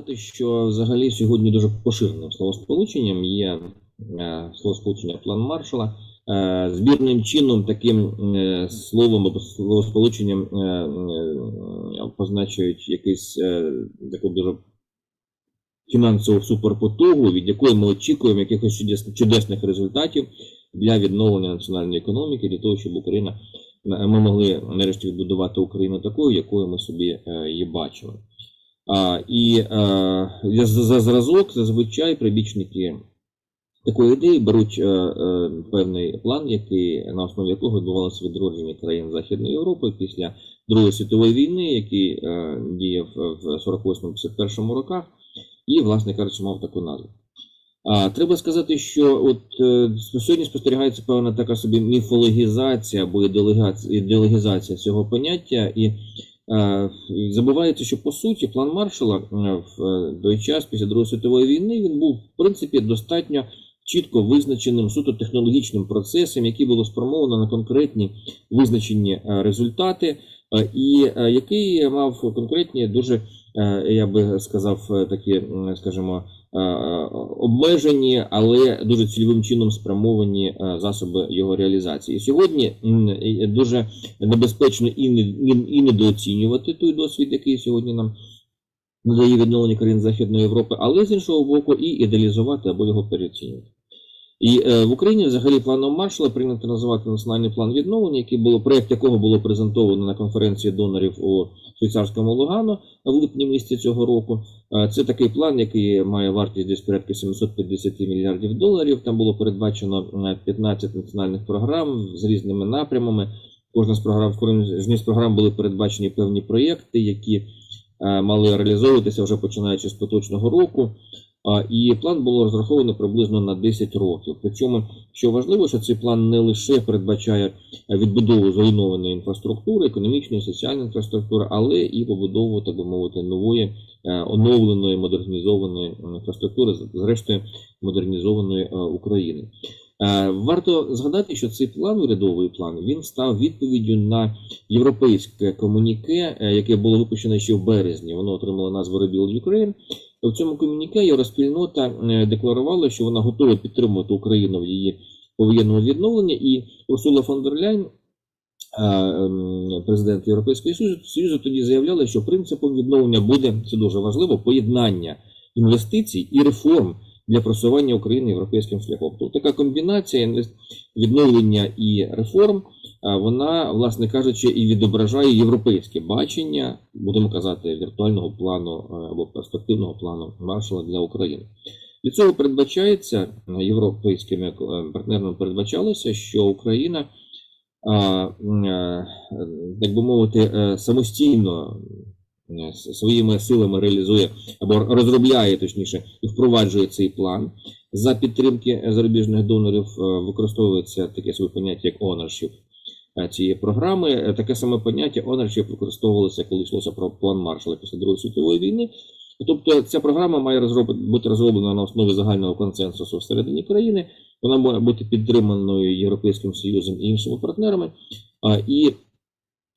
сказати, що взагалі сьогодні дуже поширеним словосполученням є е, словосполучення план Маршала. Е, Збірним чином таким е, словом або словосполученням позначують якийсь таку дуже фінансову суперпотугу, від якої ми очікуємо якихось чудесних результатів для відновлення національної економіки, для того, щоб Україна ми могли нарешті відбудувати Україну такою, якою ми собі її бачимо. А, і е, за, зразок зазвичай прибічники такої ідеї беруть е, е, певний план, який на основі якого відбувалося відродження країн Західної Європи після Другої світової війни, який е, діяв в 48-51 роках, і, власне кажучи, мав таку назву. А, треба сказати, що от сьогодні спостерігається певна така собі міфологізація або ідеологізація, цього поняття, і забувається, що по суті план Маршала е, в е, той час після Другої світової війни він був в принципі достатньо чітко визначеним суто технологічним процесом, який було спромовано на конкретні визначені е, результати, е, і е, який мав конкретні дуже, е, я би сказав, е, такі, скажімо, е, обмежені, але дуже цільовим чином спрямовані е, засоби його реалізації. Сьогодні е, дуже небезпечно і не, і- і недооцінювати той досвід, який сьогодні нам надає відновлення країн Західної Європи, але з іншого боку, і ідеалізувати або його переоцінювати. І е, в Україні взагалі планом Маршала прийнято називати національний план відновлення, який було проєкт якого було презентовано на конференції донорів у швейцарському Лугану в липні місяці цього року. Е, Це такий план, який має вартість десь порядка 750 мільярдів доларів. Там було передбачено е, 15 національних програм з різними напрямами. Кожна з програм, в з програм були передбачені певні проєкти, які е, мали реалізовуватися вже починаючи з поточного року. І план було розраховано приблизно на 10 років. Причому, що важливо, що цей план не лише передбачає відбудову зруйнованої інфраструктури, економічної, соціальної інфраструктури, але і побудову, так би мовити, нової е, оновленої модернізованої е, інфраструктури, зрештою модернізованої е, України. Е, Варто згадати, що цей план, урядовий план, він став відповіддю на європейське комуніке, е, яке було випущено ще в березні. Воно отримало назву Rebuild Ukraine. В цьому комуніке євроспільнота е, декларувала, що вона готова підтримувати Україну в її повоєнному відновленні, і Урсула фон дер Ляйн, е, ем, президент Європейського Союзу, тоді заявляла, що принципом відновлення буде це дуже важливо поєднання інвестицій і реформ для просування України європейським шляхом. Тобто така комбінація відновлення і реформ, вона, власне кажучи, і відображає європейське бачення, будемо казати, віртуального плану е, або перспективного плану Маршала для України. Від цього передбачається е, європейськими е, партнерами передбачалося, що Україна, так би мовити, самостійно своїми силами реалізує або розробляє точніше і впроваджує цей план за підтримки зарубіжних донорів. е, Використовується таке своє поняття як ownership е, цієї програми. Е, Таке саме поняття ownership використовувалося, коли йшлося про план Маршала після Другої світової війни. Тобто ця програма має бути розроблена на основі загального консенсусу всередині країни. Вона має бути підтриманою Європейським Союзом і іншими партнерами. І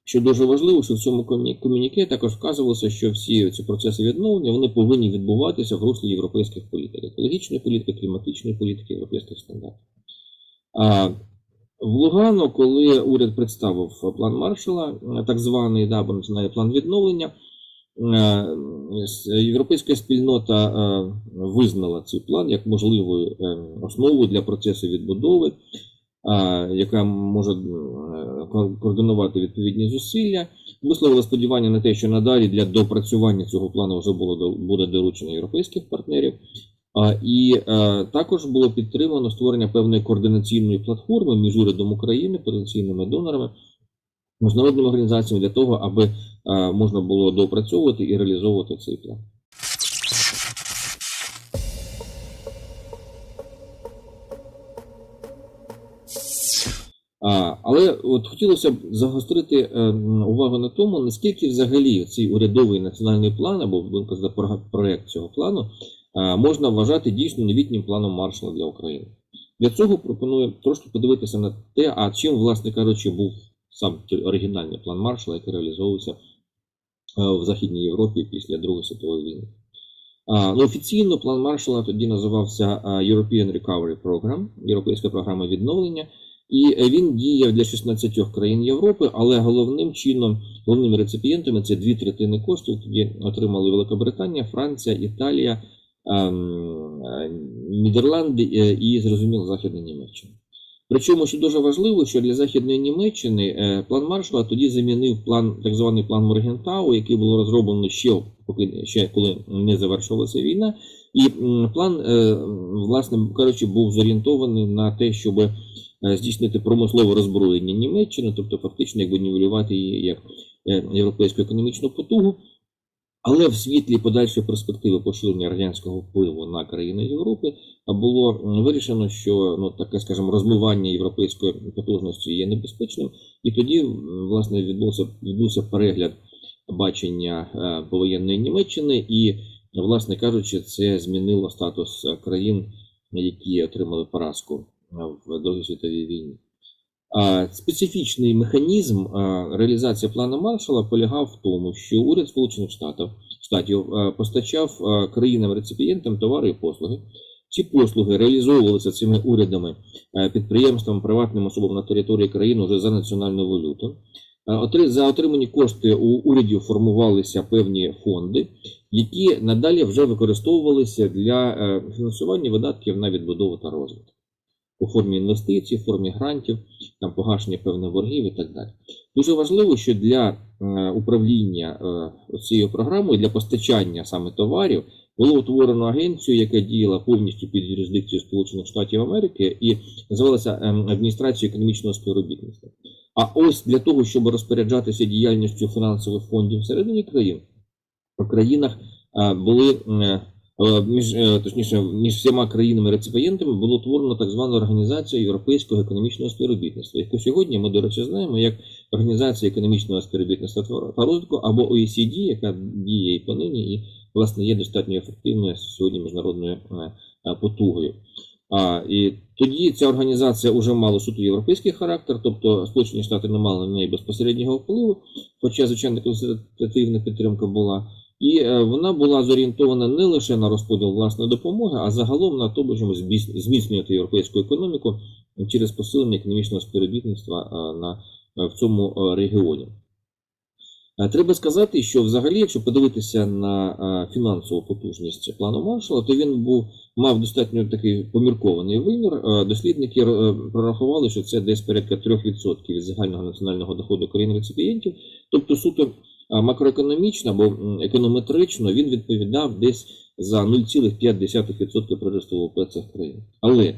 що дуже важливо, що в цьому комюніке також вказувалося, що всі ці процеси відновлення вони повинні відбуватися в руслі європейських політик, екологічної політики, кліматичної політики, європейських стандартів. А в Лугано, коли уряд представив план Маршала, так званий да, або національний план відновлення, е, європейська спільнота е, визнала цей план як можливою е, основою для процесу відбудови, яка може координувати відповідні зусилля. Висловила сподівання на те, що надалі для допрацювання цього плану вже було буде доручено європейських партнерів. І е, також було підтримано створення певної координаційної платформи між урядом України, потенційними донорами, міжнародними організаціями для того, аби е, можна було доопрацьовувати і реалізовувати цей план. Але от хотілося б загострити е, увагу на тому, наскільки взагалі цей урядовий національний план або проект цього плану е, можна вважати дійсно новітнім планом Маршала для України. Для цього пропоную трошки подивитися на те, а чим, власне кажучи, був сам той оригінальний план Маршала, який реалізовувався е, в Західній Європі після Другої світової війни. Ну, офіційно план Маршалла тоді називався European Recovery Program, Європейська програма відновлення, і е, він діяв для 16 країн Європи, але головним чином, головними реципієнтами це дві третини коштів. Тоді отримали Велика Франція, Італія, ем, е, Нідерланди е, і, зрозуміло, Західна Німеччина. Причому, що дуже важливо, що для Західної Німеччини план Маршала тоді замінив план, так званий план Моргентау, який було розроблено ще, поки ще коли не завершилася війна. І план, власне кажучи, був зорієнтований на те, щоб здійснити промислове роззброєння Німеччини, тобто фактично якби нівелювати її як е, європейську економічну потугу. Але в світлі подальшої перспективи поширення радянського впливу на країни Європи було вирішено, що ну таке, скажімо, розмивання європейської потужності є небезпечним, і тоді власне відбувся відбувся перегляд бачення е, повоєнної Німеччини, і, власне кажучи, це змінило статус е, країн, які отримали поразку е, в Другій світовій війні. Специфічний механізм реалізації плану Маршала полягав в тому, що уряд Сполучених Штатів Штатів постачав країнам-реципієнтам товари і послуги. Ці послуги реалізовувалися цими урядами, а, підприємствам, приватним особам на території країни вже за національну валюту. За отримані кошти у урядів формувалися певні фонди, які надалі вже використовувалися для е, фінансування видатків на відбудову та розвиток у формі інвестицій, в формі грантів, там погашення певних боргів і так далі. Дуже важливо, що для е, управління е, цією програмою, для постачання саме товарів, було утворено агенцію, яка діяла повністю під юрисдикцією Сполучених Штатів Америки і називалася ем, Адміністрацією економічного співробітництва. А ось для того, щоб розпоряджатися діяльністю фінансових фондів всередині країн, в країнах е, були е, е, між е, точніше між всіма країнами-реципієнтами було утворено так звану організацію Європейського економічного співробітництва, яку сьогодні ми, до речі, знаємо як Організація економічного співробітництва та розвитку або OECD, яка діє і понині, і власне є достатньо ефективною сьогодні міжнародною е, е, потугою. А, і тоді ця організація вже мала суто європейський характер, тобто Сполучені Штати не мали на неї безпосереднього впливу, хоча, звичайно, консультативна підтримка була. І е, вона була зорієнтована не лише на розподіл власної допомоги, а загалом на тому, щоб зміцнювати європейську економіку через посилення економічного співробітництва е, на, е, в цьому регіоні. Треба сказати, що взагалі, якщо подивитися на фінансову потужність плану Маршала, то він був мав достатньо такий поміркований вимір. Дослідники прорахували, що це десь порядка 3% від загального національного доходу країн реципієнтів. Тобто суто макроекономічно або економетрично він відповідав десь за 0,5% приросту ВВП цих країн. Але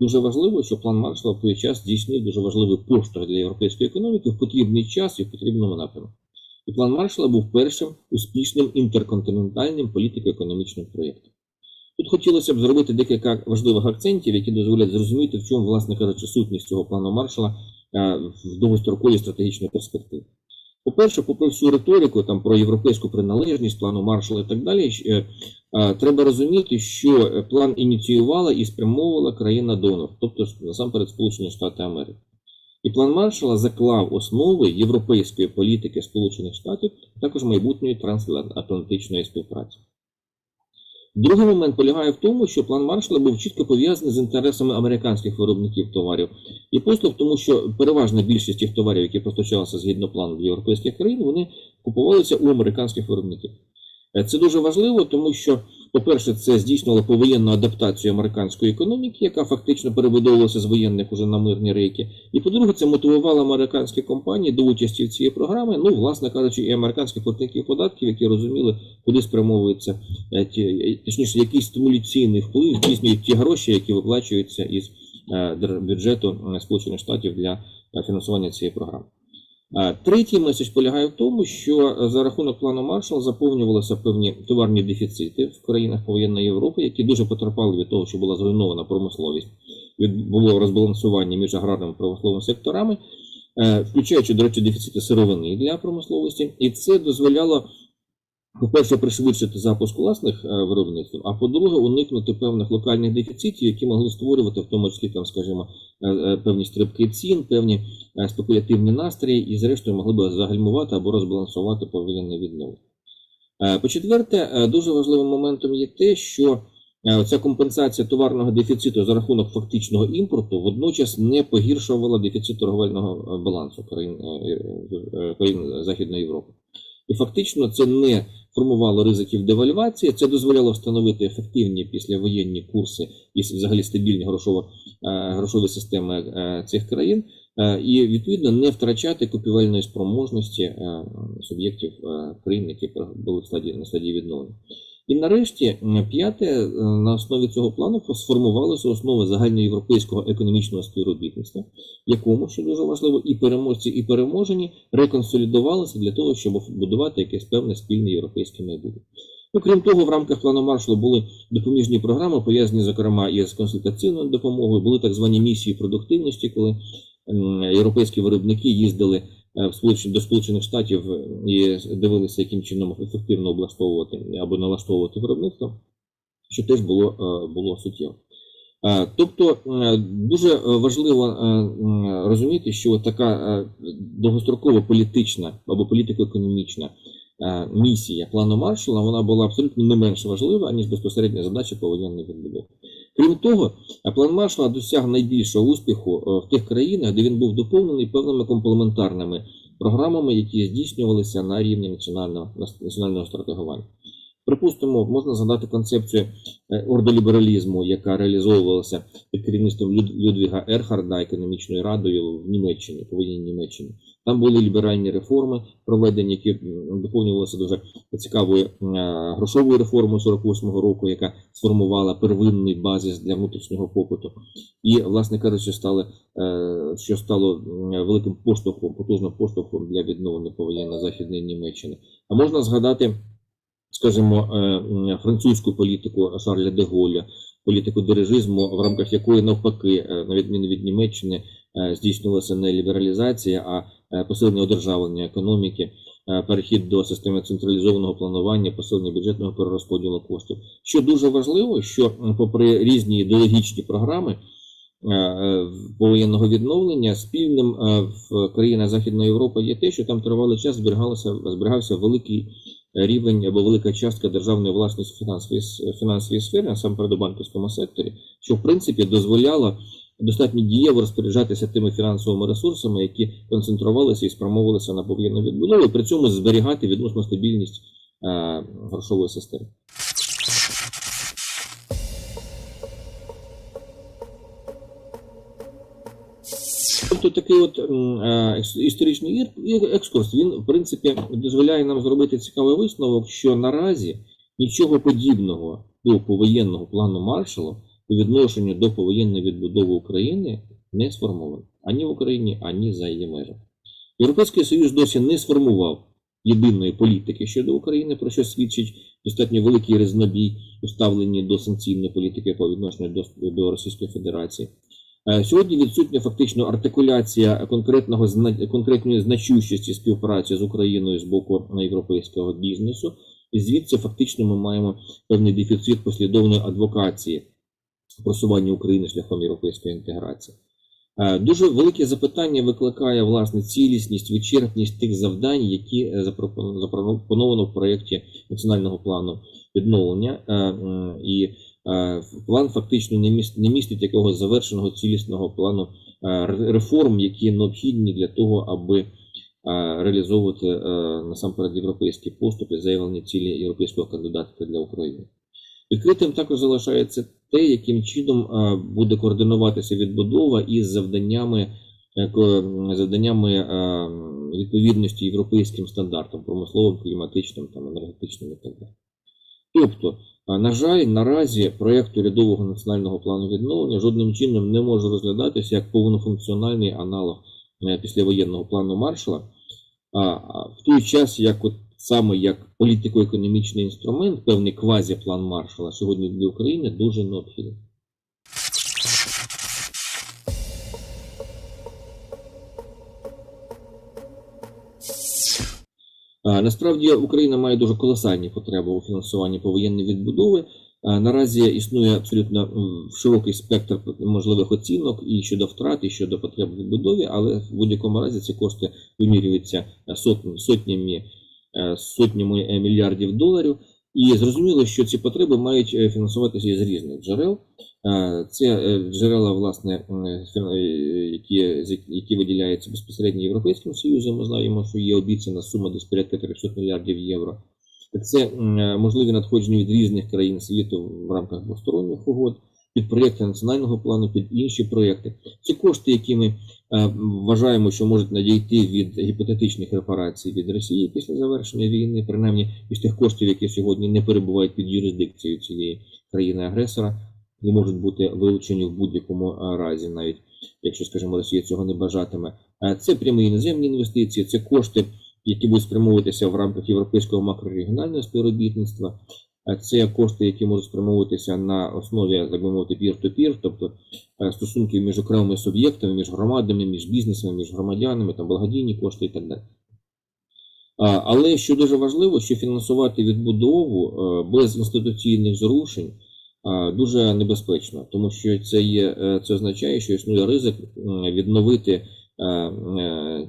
дуже важливо, що план Маршалла в той час здійснив дуже важливий поштовх для європейської економіки в потрібний час і в потрібному напрямку. І план Маршалла був першим успішним інтерконтинентальним політико-економічним проєктом. Тут хотілося б зробити декілька важливих акцентів, які дозволять зрозуміти, в чому, власне кажучи, сутність цього плану Маршалла е, в довгостроковій стратегічній перспективі. По-перше, попри всю риторику там про європейську приналежність, плану маршала і так далі, е, треба розуміти, що е, план ініціювала і спрямовувала країна-донор, тобто насамперед Сполучені Штати Америки. І план маршала заклав основи європейської політики Сполучених Штатів, також майбутньої трансатлантичної співпраці. Другий момент полягає в тому, що план маршала був чітко пов'язаний з інтересами американських виробників товарів і послуг, тому що переважна більшість тих товарів, які постачалися згідно плану до європейських країн, вони купувалися у американських виробників. Е, Це дуже важливо, тому що, по-перше, це здійснювало повоєнну адаптацію американської економіки, яка фактично перебудовувалася з воєнних уже на мирні рейки. І по-друге, це мотивувало американські компанії до участі в цій програмі. Ну, власне кажучи, і американських платників податків, які розуміли, куди спрямовується е, е, точніше, який стимуляційний вплив здійснюють ті гроші, які виплачуються із е, бюджету Сполучених Штатів для фінансування цієї програми. Е, Третій меседж полягає в тому, що е, за рахунок плану Маршалла заповнювалися певні товарні дефіцити в країнах повоєнної Європи, які дуже потерпали від того, що була зруйнована промисловість, було розбалансування між аграрними і промисловими секторами, е, включаючи, до речі, дефіцити сировини для промисловості, і це дозволяло. По-перше, пришвидшити запуск власних е, виробництв, а по-друге, уникнути певних локальних дефіцитів, які могли створювати, в тому числі, там, скажімо, е, е, певні стрибки цін, певні спекулятивні настрої, і, зрештою, могли б загальмувати або розбалансувати повоєнне відновлення. По-четверте, дуже важливим моментом є те, що ця компенсація товарного дефіциту за рахунок фактичного імпорту водночас не погіршувала дефіцит торговельного балансу країн, країн Західної Європи. І фактично це не формувало ризиків девальвації, це дозволяло встановити ефективні післявоєнні курси і взагалі стабільні грошово, е, грошові системи е, цих країн, е, і відповідно не втрачати купівельної спроможності суб'єктів країн, які були в стадії на стадії відновлення. І нарешті, п'яте, е, на основі цього плану сформувалися основи загальноєвропейського економічного співробітництва, якому, що дуже важливо, і переможці, і переможені реконсолідувалися для того, щоб будувати якесь певне спільне європейське майбутнє. Ну, крім того, в рамках плану Маршалу були допоміжні програми, пов'язані, зокрема, із консультаційною допомогою, були так звані місії продуктивності, коли європейські виробники їздили е, до Сполучених Штатів е, і дивилися, яким чином ефективно облаштовувати або налаштовувати виробництво, що теж було, е, було суттєво. Е, Тобто е, дуже е, важливо е, розуміти, що така е, довгострокова політична або політико-економічна е, місія плану Маршалла вона була абсолютно не менш важлива, ніж безпосередня задача повоєнної відбудови. Крім того, план Маршала досяг найбільшого успіху е, в тих країнах, де він був доповнений певними комплементарними програмами, які здійснювалися на рівні національного, національного стратегування. Припустимо, можна згадати концепцію е, ордолібералізму, яка реалізовувалася під керівництвом Люд- Людвіга Ерхарда економічною радою в Німеччині, повоєнній Німеччині. Там були ліберальні реформи, проведені, які доповнювалися дуже цікавою е, грошовою реформою 48-го року, яка сформувала первинний базис для внутрішнього попиту. І, власне кажучи, стали, е, що стало великим поштовхом, потужним поштовхом для відновлення повоєнної західної Німеччини. А можна згадати скажімо, е, французьку політику Шарля де Голля, політику дирижизму, в рамках якої навпаки, е, на відміну від Німеччини, е, здійснювалася не лібералізація, а посилення одержавлення економіки, перехід до системи централізованого планування, посилення бюджетного перерозподілу коштів. Що дуже важливо, що попри різні ідеологічні програми. Повоєнного відновлення спільним в країнах Західної Європи є те, що там тривалий час зберігалося зберігався великий рівень або велика частка державної власності фінансової, фінансовій сфери, насамперед у банківському секторі, що в принципі дозволяло достатньо дієво розпоряджатися тими фінансовими ресурсами, які концентрувалися і спрямовувалися на повоєнну відбудову, і при цьому зберігати відносну стабільність е, грошової системи. Тобто такий от е, історичний екскурс, він, в принципі, дозволяє нам зробити цікавий висновок, що наразі нічого подібного до повоєнного плану Маршалла у відношенню до повоєнної відбудови України не сформовано ані в Україні, ані за її межами. Європейський Союз досі не сформував єдиної політики щодо України, про що свідчить достатньо великий різнобій у ставленні до санкційної політики по відношенню до, до Російської Федерації. Е, Сьогодні відсутня фактично артикуляція конкретного конкретної значущості співпраці з Україною з боку європейського бізнесу, і звідси фактично ми маємо певний дефіцит послідовної адвокації просування України шляхом європейської інтеграції. Е, Дуже велике запитання викликає власне цілісність, вичерпність тих завдань, які е, запропоновано в проєкті національного плану відновлення. І план фактично не міст- не містить якогось завершеного цілісного плану е, реформ, які необхідні для того, аби е, реалізовувати е, насамперед європейські поступи, заявлені цілі європейського кандидата для України. Відкритим також залишається те, яким чином е, буде координуватися відбудова із завданнями, е, завданнями е, відповідності європейським стандартам, промисловим, кліматичним, там, енергетичним і так далі. Тобто, е, на жаль, наразі проєкт урядового національного плану відновлення жодним чином не може розглядатися як повнофункціональний аналог е, післявоєнного плану Маршала, в той час, як от саме як політико-економічний інструмент, певний квазі-план Маршала сьогодні для України дуже необхідний. Насправді Україна має дуже колосальні потреби у фінансуванні повоєнної відбудови. Наразі існує абсолютно широкий спектр можливих оцінок і щодо втрат, і щодо потреб відбудові, але в будь-якому разі ці кошти вимірюються сот- сотнями е, сотнями е, мільярдів доларів. І зрозуміло, що ці потреби мають е, фінансуватися із різних джерел. Е, Це е, джерела, власне, які, які виділяються безпосередньо Європейським Союзом. Ми знаємо, що є обіцяна сума десь порядка 300 мільярдів євро. Це можливі надходження від різних країн світу в рамках двосторонніх угод, під проєкти національного плану, під інші проєкти. Це кошти, які ми е, вважаємо, що можуть надійти від гіпотетичних репарацій від Росії після завершення війни, принаймні із тих коштів, які сьогодні не перебувають під юрисдикцією цієї країни-агресора, і можуть бути вилучені в будь-якому е, разі, навіть якщо, скажімо, Росія цього не бажатиме. Е, Це прямі іноземні інвестиції, це кошти, які будуть спрямовуватися в рамках європейського макрорегіонального співробітництва. Е, Це кошти, які можуть спрямовуватися на основі, так би мовити, peer-to-peer, тобто е, стосунків між окремими суб'єктами, між громадами, між бізнесами, між громадянами, там благодійні кошти і так далі. Але що дуже важливо, що фінансувати відбудову е, без інституційних зрушень дуже небезпечно, тому що це є е, це означає, що існує ризик відновити, е, е,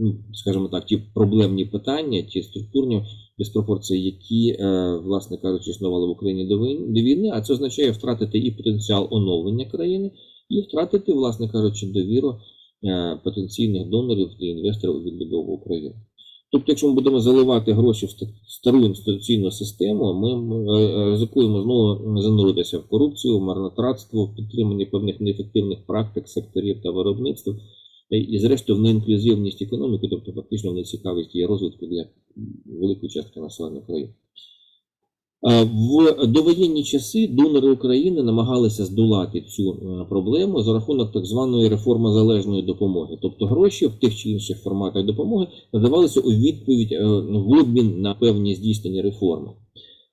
ну, скажімо так, ті проблемні питання, ті структурні диспропорції, які, е, власне кажучи, існували в Україні до війни, а це означає втратити і потенціал оновлення країни, і втратити, власне кажучи, довіру е, потенційних донорів і інвесторів у відбудову України. Тобто, якщо ми будемо заливати гроші в стару інституційну систему, ми, е, ризикуємо знову зануритися в корупцію, в марнотратство, в підтримання певних неефективних практик секторів та виробництв, і, і зрештою в неінклюзивність економіки, тобто фактично в нецікавість її розвитку для великої частки населення країни. Е, В довоєнні часи донори України намагалися здолати цю е, проблему за рахунок так званої реформозалежної допомоги. Тобто гроші в тих чи інших форматах допомоги надавалися у відповідь е, в обмін на певні здійснені реформи.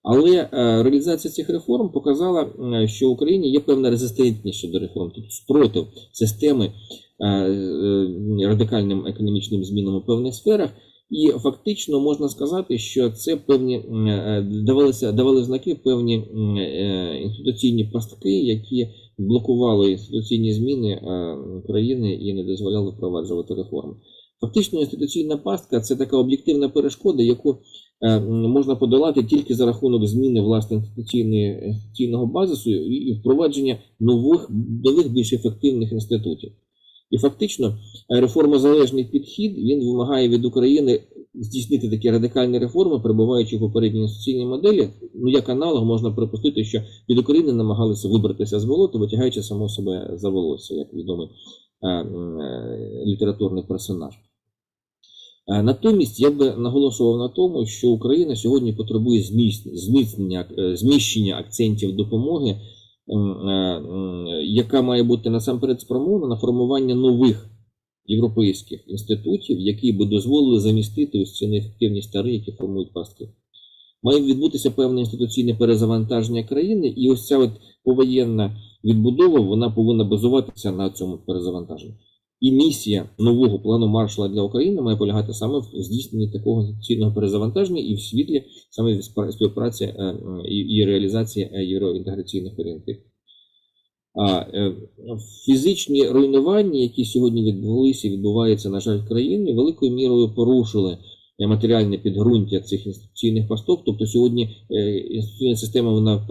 Але е, реалізація цих реформ показала, е, що в Україні є певна резистентність щодо реформ, тобто спротив системи е, радикальним економічним змінам у певних сферах. І фактично можна сказати, що це певні давалися давали знаки певні інституційні пастки, які блокували інституційні зміни країни і не дозволяли впроваджувати реформи. Фактично, інституційна пастка це така об'єктивна перешкода, яку можна подолати тільки за рахунок зміни власне інституційного базису і впровадження нових нових більш ефективних інститутів. І фактично е, реформозалежний підхід він вимагає від України здійснити такі радикальні реформи, перебуваючи в попередній інституційній моделі. Ну як аналог можна припустити, що від України намагалися вибратися з болота, витягаючи само себе за волосся, як відомий е, е, літературний персонаж. Е, Натомість я би наголошував на тому, що Україна сьогодні потребує зміцнення, е, зміщення акцентів допомоги, е, яка має бути насамперед спрямована на формування нових європейських інститутів, які би дозволили замістити ось ці неефективні старі, які формують пастки. Має відбутися певне інституційне перезавантаження країни, і ось ця от повоєнна відбудова вона повинна базуватися на цьому перезавантаженні. І місія нового плану маршала для України має полягати саме в здійсненні такого інституційного перезавантаження і в світлі саме співпраці е, е, і, реалізації е, євроінтеграційних орієнтів. А фізичні руйнування, які сьогодні відбулися і відбуваються, на жаль, в країні, великою мірою порушили матеріальне підґрунтя цих інституційних пасток. Тобто сьогодні інституційна система вона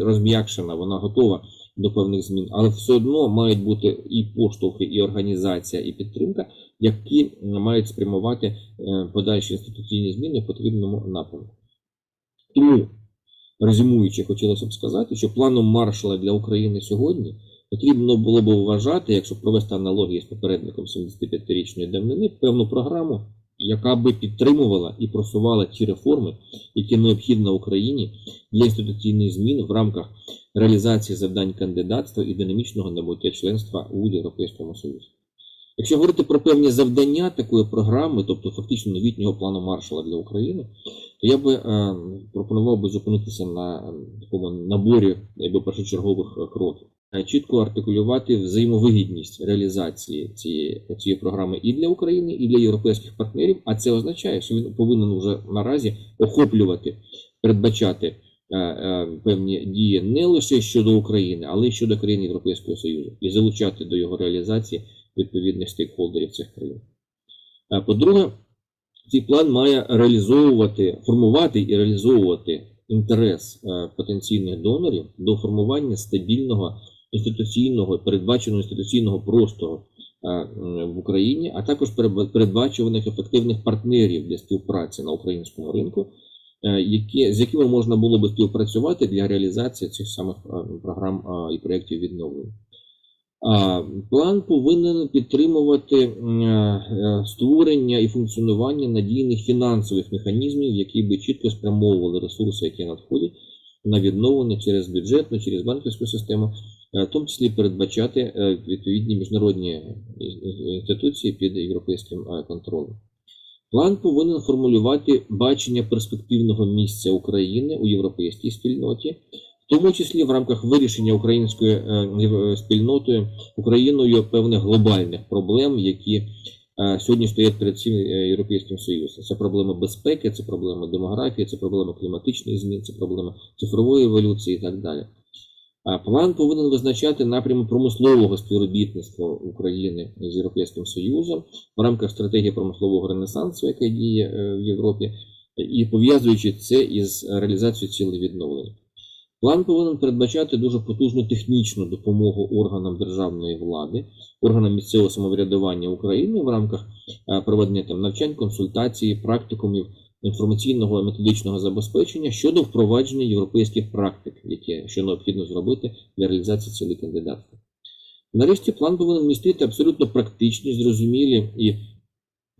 розм'якшена, вона готова до певних змін, але все одно мають бути і поштовхи, і організація, і підтримка, які мають спрямувати е, подальші інституційні зміни в потрібному напрямку. Тому резюмуючи, хотілося б сказати, що планом маршала для України сьогодні потрібно було б вважати, якщо провести аналогію з попередником 75-річної давнини, певну програму, яка би підтримувала і просувала ті реформи, які необхідні Україні для інституційних змін в рамках реалізації завдань кандидатства і динамічного набуття членства у Європейському Союзі. Якщо говорити про певні завдання такої програми, тобто фактично новітнього плану маршала для України, то я би е, пропонував би зупинитися на такому наборі першочергових е, кроків. Е, Чітко артикулювати взаємовигідність реалізації цієї, цієї програми і для України, і для європейських партнерів. А це означає, що він повинен вже наразі охоплювати, передбачати е, е, певні дії не лише щодо України, але й щодо країн Європейського Союзу, і залучати до його реалізації відповідних стейкхолдерів цих країн. По-друге, Цей план має реалізовувати, формувати і реалізовувати інтерес потенційних донорів до формування стабільного інституційного, передбаченого інституційного простору е, в Україні, а також передбачуваних ефективних партнерів для співпраці на українському ринку, е, які, з якими можна було би співпрацювати для реалізації цих самих е, програм і проєктів відновлення. План повинен підтримувати створення і функціонування надійних фінансових механізмів, які би чітко спрямовували ресурси, які надходять на відновлення через бюджетну, через банківську систему, в тому числі передбачати е, відповідні міжнародні е, інституції під європейським е, контролем. План повинен формулювати бачення перспективного місця України у європейській спільноті, в тому числі в рамках вирішення українською е, спільнотою Україною певних глобальних проблем, які е, сьогодні стоять перед всім е, Європейським Союзом. Це проблема безпеки, це проблема демографії, це проблема кліматичних змін, це проблема цифрової еволюції і так далі. План повинен визначати напрямок промислового співробітництва України з Європейським Союзом в рамках стратегії промислового ренесансу, яка діє е, в Європі, і пов'язуючи це із реалізацією цілей відновлення. План повинен передбачати дуже потужну технічну допомогу органам державної влади, органам місцевого самоврядування України в рамках е, проведення там навчань, консультацій, практикумів інформаційного і методичного забезпечення щодо впровадження європейських практик, які що необхідно зробити для реалізації цілей кандидатства. Нарешті план повинен містити абсолютно практичні, зрозумілі і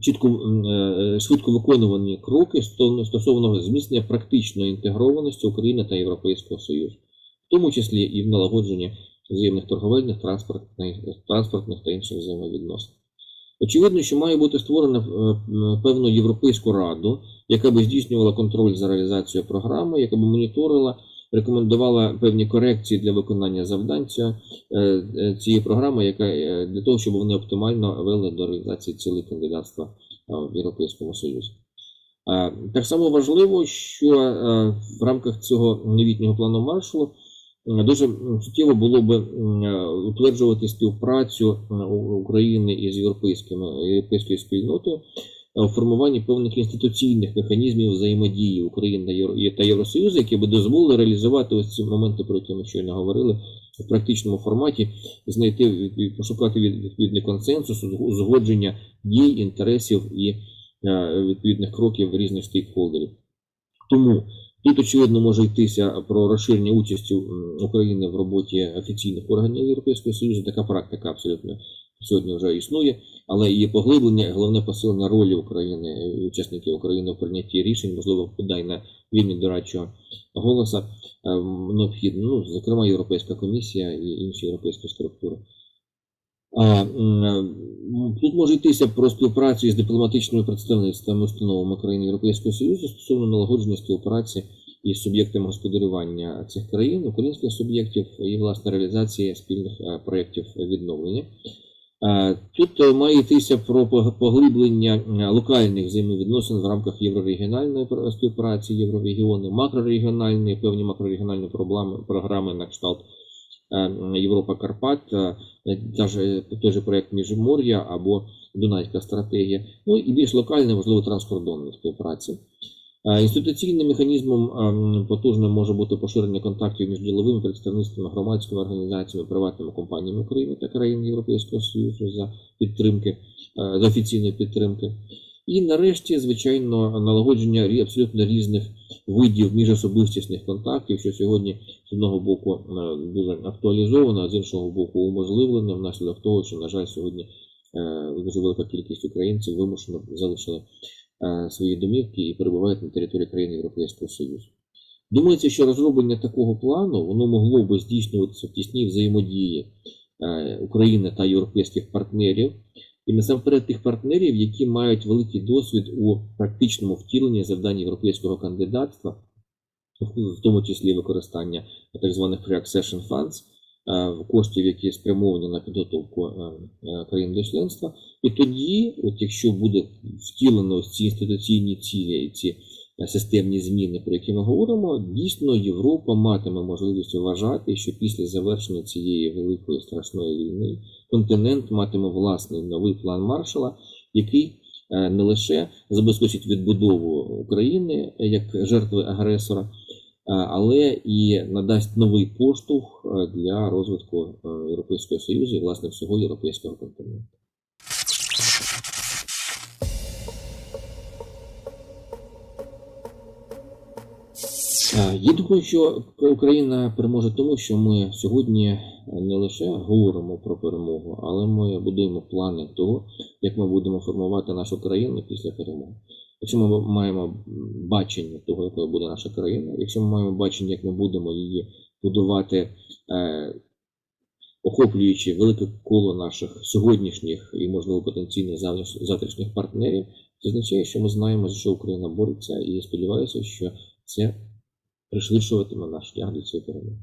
чітко е, швидко виконувані кроки стосовно зміцнення практичної інтегрованості України та Європейського Союзу, в тому числі і в налагодженні взаємних торговельних, транспортних, транспортних та інших взаємовідносин. Очевидно, що має бути створена е, певну європейську раду, яка би здійснювала контроль за реалізацією програми, яка б моніторила, рекомендувала певні корекції для виконання завдань е, е, цієї програми, яка для того, щоб вони оптимально вели до реалізації цілей кандидатства в Європейському Союзі. Так само важливо, що в рамках цього новітнього плану маршалу дуже м, суттєво було би е, утверджувати співпрацю е, України із європейськими європейською спільнотою е, у формуванні певних інституційних механізмів взаємодії України та Євросоюзу, які би дозволили реалізувати ось ці моменти, про які ми щойно говорили, в практичному форматі, знайти пошукати від- відповідний консенсус, узгодження дій, інтересів і е, відповідних кроків різних стейкхолдерів. Тому тут очевидно може йтися про розширення участі України в роботі офіційних органів Європейського Союзу. Така практика абсолютно сьогодні вже існує, але її поглиблення, головне посилення ролі України, е, учасників України в прийнятті рішень, можливо, бодай на рівні дорадчого голоса е, необхідно, ну, зокрема, Європейська комісія і інші європейські структури. М, Тут може йтися про співпрацю із дипломатичними представництвами установами країн Європейського Союзу стосовно налагодження співпраці із суб'єктами господарювання цих країн, українських суб'єктів і власне реалізації спільних е, проєктів відновлення. Е, Тут е, має йтися про поглиблення е, локальних взаємовідносин в рамках єврорегіональної співпраці, єврорегіони, макрорегіональні, певні макрорегіональні програми на кшталт е, Європа Карпат, е, та ж- той же проєкт Міжмор'я або Дунайська стратегія, ну і більш локальна, можливо, транскордонна співпраця. Е, Інституційним механізмом ем, потужним може бути поширення контактів між діловими представництвами, громадськими організаціями, приватними компаніями України та країн Європейського Союзу за підтримки, за офіційної підтримки. І нарешті, звичайно, налагодження абсолютно різних видів міжособистісних контактів, що сьогодні з одного боку е, дуже актуалізовано, а з іншого боку уможливлено внаслідок того, що, на жаль, сьогодні е, дуже велика кількість українців вимушено залишили е, свої домівки і перебувають на території країн Європейського Союзу. Думається, що розроблення такого плану воно могло би здійснюватися в тісній взаємодії України та європейських партнерів, і насамперед тих партнерів, які мають великий досвід у практичному втіленні завдань європейського кандидатства, в тому числі використання так званих pre-accession funds, е, коштів, які спрямовані на підготовку е, е, країн до членства. І тоді, от якщо буде втілено ці інституційні цілі і ці системні зміни, про які ми говоримо, дійсно Європа матиме можливість вважати, що після завершення цієї великої страшної війни континент матиме власний новий план Маршала, який е, не лише забезпечить відбудову України як жертви агресора, е, але і надасть новий поштовх е, для розвитку е, Європейського Союзу і власне всього європейського континенту. Я думаю, що Україна переможе тому, що ми сьогодні не лише говоримо про перемогу, але ми будуємо плани того, як ми будемо формувати нашу країну після перемоги. Якщо ми маємо бачення того, якою буде наша країна, якщо ми маємо бачення, як ми будемо її будувати, е, охоплюючи велике коло наших сьогоднішніх і, можливо, потенційних завтра- завтрашніх партнерів, це означає, що ми знаємо, за що Україна бореться, і сподіваюся, що це пришвидшуватиме наш шлях до цієї перемоги.